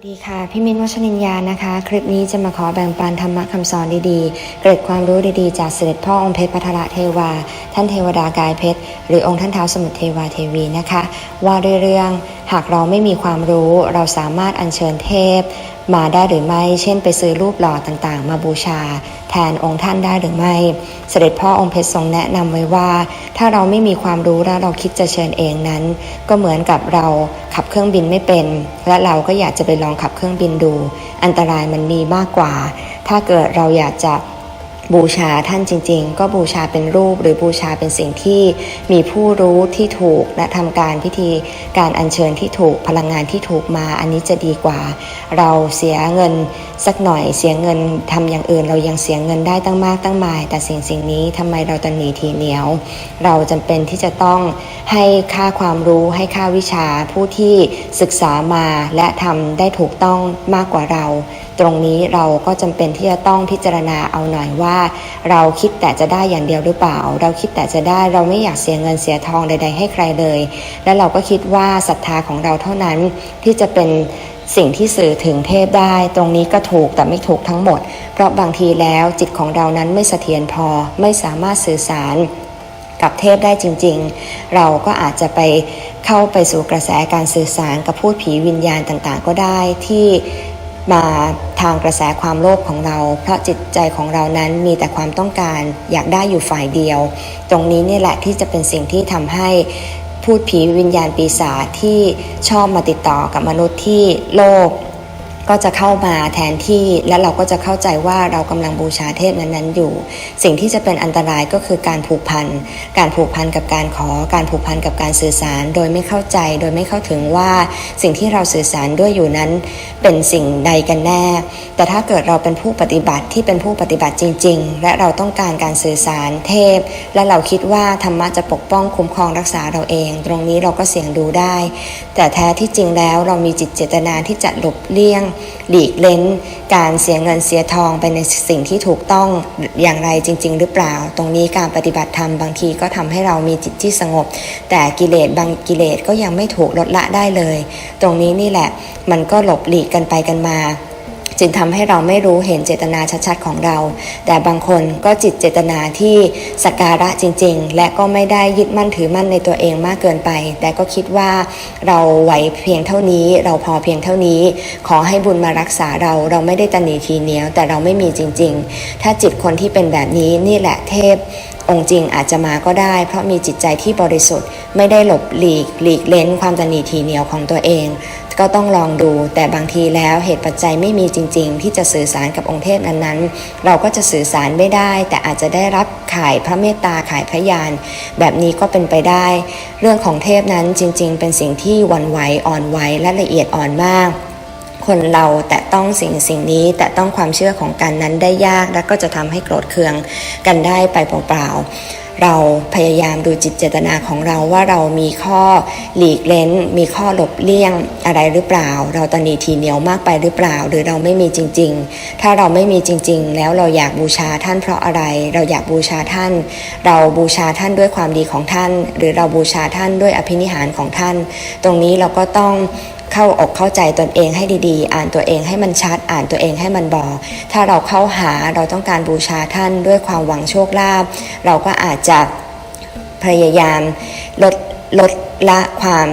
สดีค่ะ พี่มินวัชนินยานะคะ คลิปนี้จะมาขอแบ่งปันธรรมะคำสอนดีๆ เกร็ดความรู้ดีๆ จากเสด็จพ่อองค์เพชรพัทรเทวา ท่านเทวดากายเพชร หรือองค์ท่านเท้าสมุทรเทวาเทวีนะคะ ว่าด้วยเรื่องหากเราไม่มีความรู้เราสามารถอัญเชิญเทพ มาได้หรือไม่ เช่น ไปซื้อรูปหล่อต่างๆ มาบูชา แทนองค์ท่านได้หรือไม่ เสด็จพ่อองค์เพชรทรงแนะนำไว้ว่า ถ้าเราไม่มีความรู้และเราคิดจะเชิญเองนั้น ก็เหมือนกับเราขับเครื่องบินไม่เป็น และเราก็อยากจะไปลองขับเครื่องบินดู อันตรายมันมีมากกว่า ถ้าเกิดเราอยากจะ บูชาท่านจริง ๆ ก็บูชาเป็นรูปหรือบูชาเป็นสิ่งที่มีผู้รู้ที่ถูกและทำการพิธีการอัญเชิญที่ถูกพลังงานที่ถูกมาอันนี้จะดีกว่า เราเสียเงินสักหน่อยเสียเงินทำอย่างอื่น เรายังเสียเงินได้ตั้งมากตั้งมาย แต่สิ่งสิ่งนี้ทำไมเราตันหนีทีเหนียว เราจำเป็นที่จะต้องให้ค่าความรู้ให้ค่าวิชาผู้ที่ศึกษามาและทำได้ถูกต้องมากกว่าเรา ตรงนี้เราก็จำเป็นที่จะต้องพิจารณาเอาหน่อยว่า เราคิดแต่จะได้อย่างเดียวหรือเปล่า เราคิดแต่จะได้เราไม่อยากเสียเงินเสียทองใด ๆ ให้ใครเลย และเราก็คิดว่าศรัทธาของเราเท่านั้นที่จะเป็นสิ่งที่สื่อถึงเทพได้ ตรงนี้ก็ถูกแต่ไม่ถูกทั้งหมด เพราะบางทีแล้วจิตของเรานั้นไม่เสถียรพอไม่สามารถสื่อสารกับเทพได้จริง ๆ เราก็อาจจะไปเข้าไปสู่กระแสการสื่อสารกับพูดผีวิญญาณต่างๆ ก็ได้ที่ มาทางกระแสความโลภของเรา เพราะจิตใจของเรานั้นมีแต่ความต้องการอยากได้อยู่ฝ่ายเดียว ตรงนี้นี่แหละที่จะเป็นสิ่งที่ทำให้พูดผีวิญญาณปีศาจที่ชอบมาติดต่อกับมนุษย์ที่โลภ ก็จะเข้ามาแทนที่และเราก็จะเข้าใจว่าเรากำลังบูชาเทพนั้นๆอยู่ สิ่งที่จะเป็นอันตรายก็คือการผูกพัน การผูกพันกับการขอ การผูกพันกับการสื่อสาร โดยไม่เข้าใจ โดยไม่เข้าถึงว่าสิ่งที่เราสื่อสารด้วยอยู่นั้น เป็นสิ่งใดกันแน่ แต่ถ้าเกิดเราเป็นผู้ปฏิบัติที่เป็นผู้ปฏิบัติจริง ๆ และเราต้องการการสื่อสารเทพ และเราคิดว่าธรรมะจะปกป้องคุ้มครองรักษาเราเอง ตรงนี้เราก็เสี่ยงดูได้ แต่แท้ที่จริงแล้วเรามีจิตเจตนาที่จะหลบเลี่ยงหลีกเล้น การเสียเงินเสียทองไปในสิ่งที่ถูกต้องอย่างไรจริง ๆ หรือเปล่า ตรงนี้การปฏิบัติธรรมบางทีก็ทำให้เรามีจิตที่สงบ แต่กิเลสบางกิเลสก็ยังไม่ถูกลดละได้เลย ตรงนี้นี่แหละมันก็หลบหลีกกันไปกันมา จึงทำให้เราไม่รู้เห็นเจตนาชัดๆของเรา แต่บางคนก็จิตเจตนาที่สกการะจริง ๆ และก็ไม่ได้ยึดมั่นถือมั่นในตัวเองมากเกินไป แต่ก็คิดว่าเราไหวเพียงเท่านี้ เราพอเพียงเท่านี้ ขอให้บุญมารักษาเราเราไม่ได้ตันหนีทีเหนียวแต่เราไม่มีจริง ๆ ถ้าจิตคนที่เป็นแบบนี้นี่แหละเทพ องค์จริงอาจจะมาก็ได้ เพราะมีจิตใจที่บริสุทธิ์ไม่ได้หลบหลีกหลีกเล้นความตันีทีเหนียวของตัวเอง ก็ต้องลองดูแต่บางทีแล้วเหตุปัจจัยไม่มีจริง ๆ ที่จะสื่อสารกับองค์เทพนั้นๆ เราก็จะสื่อสารไม่ได้ แต่อาจจะได้รับข่ายพระเมตตาข่ายพระยานแบบนี้ก็เป็นไปได้ เรื่องของเทพนั้นจริง ๆ เป็นสิ่งที่วันไหวอ่อนไหวและละเอียดอ่อนมาก คนเราแต่ต้องสิ่งสิ่งนี้แต่ต้องความเชื่อของกันนั้นได้ยาก และก็จะทำให้โกรธเคืองกันได้ไปเปล่าๆเราพยายามดูจิตเจตนาของเราว่าเรามีข้อหลีกเล้น มีข้อหลบเลี่ยงอะไรหรือเปล่า เราตอนนีทีเหนียวมากไปหรือเปล่า หรือเราไม่มีจริง ๆ ถ้าเราไม่มีจริง ๆ แล้วเราอยากบูชาท่านเพราะอะไร เราอยากบูชาท่าน เราบูชาท่านด้วยความดีของท่าน หรือเราบูชาท่านด้วยอภินิหารของท่าน ตรงนี้เราก็ต้อง เข้าอกเข้าใจตนเองให้ดีๆ อ่านตัวเองให้มันชัด อ่านตัวเองให้มันบอกถ้าเราเข้าหาเราต้องการบูชาท่านด้วยความหวังโชคลาภเราก็อาจจะพยายามลดลดละความ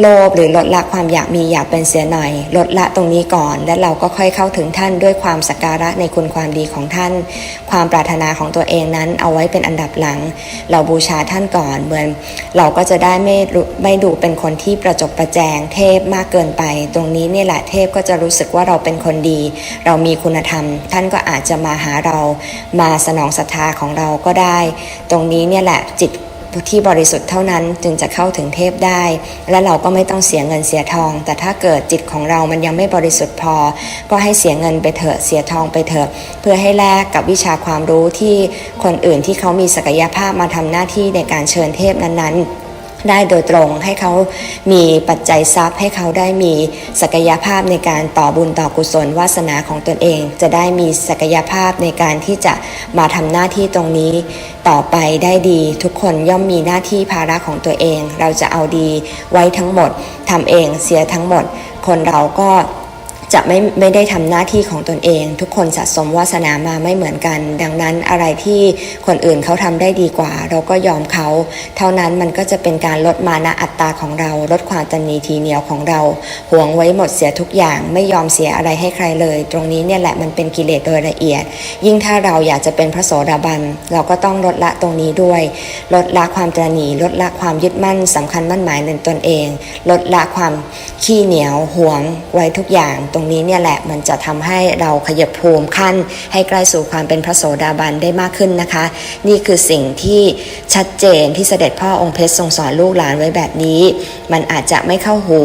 โลภหรือลดละความอยากมีอยากเป็นเสียหน่อย ลดละตรงนี้ก่อน และเราก็ค่อยเข้าถึงท่านด้วยความสักการะในคุณความดีของท่าน ความปรารถนาของตัวเองนั้นเอาไว้เป็นอันดับหลัง เราบูชาท่านก่อนเหมือน เราก็จะได้ไม่ดูไม่ดูเป็นคนที่ประจบประแจงเทพมากเกินไป ตรงนี้นี่แหละเทพก็จะรู้สึกว่าเราเป็นคนดี เรามีคุณธรรม ท่านก็อาจจะมาหาเรา มาสนองศรัทธาของเราก็ได้ ตรงนี้เนี่ยแหละจิต ที่บริสุทธิ์เท่านั้นจึงจะเข้าถึงเทพได้ และเราก็ไม่ต้องเสียเงินเสียทอง แต่ถ้าเกิดจิตของเรามันยังไม่บริสุทธิ์พอ ก็ให้เสียเงินไปเถอะเสียทองไปเถอะ เพื่อให้แลกกับวิชาความรู้ที่คนอื่นที่เขามีศักยภาพมาทำหน้าที่ในการเชิญเทพนั้นๆ ได้โดยตรงให้เขามีปัจจัยทรัพย์ให้เขาได้มีศักยภาพในการต่อบุญต่อกุศลวาสนาของตนเอง จะได้มีศักยภาพในการที่จะมาทำหน้าที่ตรงนี้ ต่อไปได้ดีทุกคนย่อมมีหน้าที่ภาระของตัวเอง เราจะเอาดีไว้ทั้งหมดทำเองเสียทั้งหมด คนเราก็ จะไม่ไม่ได้ทำหน้าที่ของตนเอง ทุกคนสะสมวาสนามาไม่เหมือนกัน ดังนั้นอะไรที่คนอื่นเขาทำได้ดีกว่า เราก็ยอมเขา เท่านั้นมันก็จะเป็นการลดมานะอัตตาของเรา ลดความตันนีทีเหนียวของเราหวงไว้หมดเสียทุกอย่างไม่ยอมเสียอะไรให้ใครเลย ตรงนี้เนี่ยแหละมันเป็นกิเลสโดยละเอียด ยิ่งถ้าเราอยากจะเป็นพระโสดาบันเราก็ต้องลดละตรงนี้ด้วย ลดละความตระหนีลดละความยึดมั่นสำคัญมั่นหมายในตนเอง ลดละความขี้เหนียวหวงไว้ทุกอย่างตรงนี้เนี่ยแหละมันจะทำให้เราขยับภูมิขั้น ให้ใกล้สู่ความเป็นพระโสดาบันได้มากขึ้นนะคะ นี่คือสิ่งที่ชัดเจนที่เสด็จพ่อองค์เพชรทรงสอนลูกหลานไว้แบบนี้ มันอาจจะไม่เข้าหู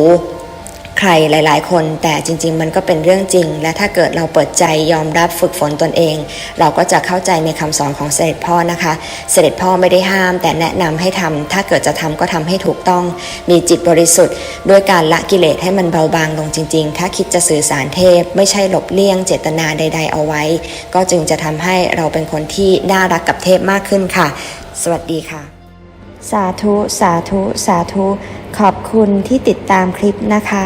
รหลาย ๆ คน แต่จริง ๆ มันก็เป็นเรื่องจริง และถ้าเกิดเราเปิดใจยอมรับฝึกฝนตนเอง เราก็จะเข้าใจในคำสอนของเสด็จพ่อนะคะ เสด็จพ่อไม่ได้ห้าม แต่แนะนำให้ทำถ้าเกิดจะทำก็ทำให้ถูกต้อง มีจิตบริสุทธิ์ ด้วยการละกิเลสให้มันเบาบางลงจริง ๆ ถ้าคิดจะสื่อสารเทพ ไม่ใช่หลบเลี่ยงเจตนาใด ๆ เอาไว้ ก็จึงจะทำให้เราเป็นคนที่น่ารักกับเทพมากขึ้นค่ะ สวัสดีค่ะสาธุ สาธุ สาธุ ขอบคุณที่ติดตามคลิปนะคะ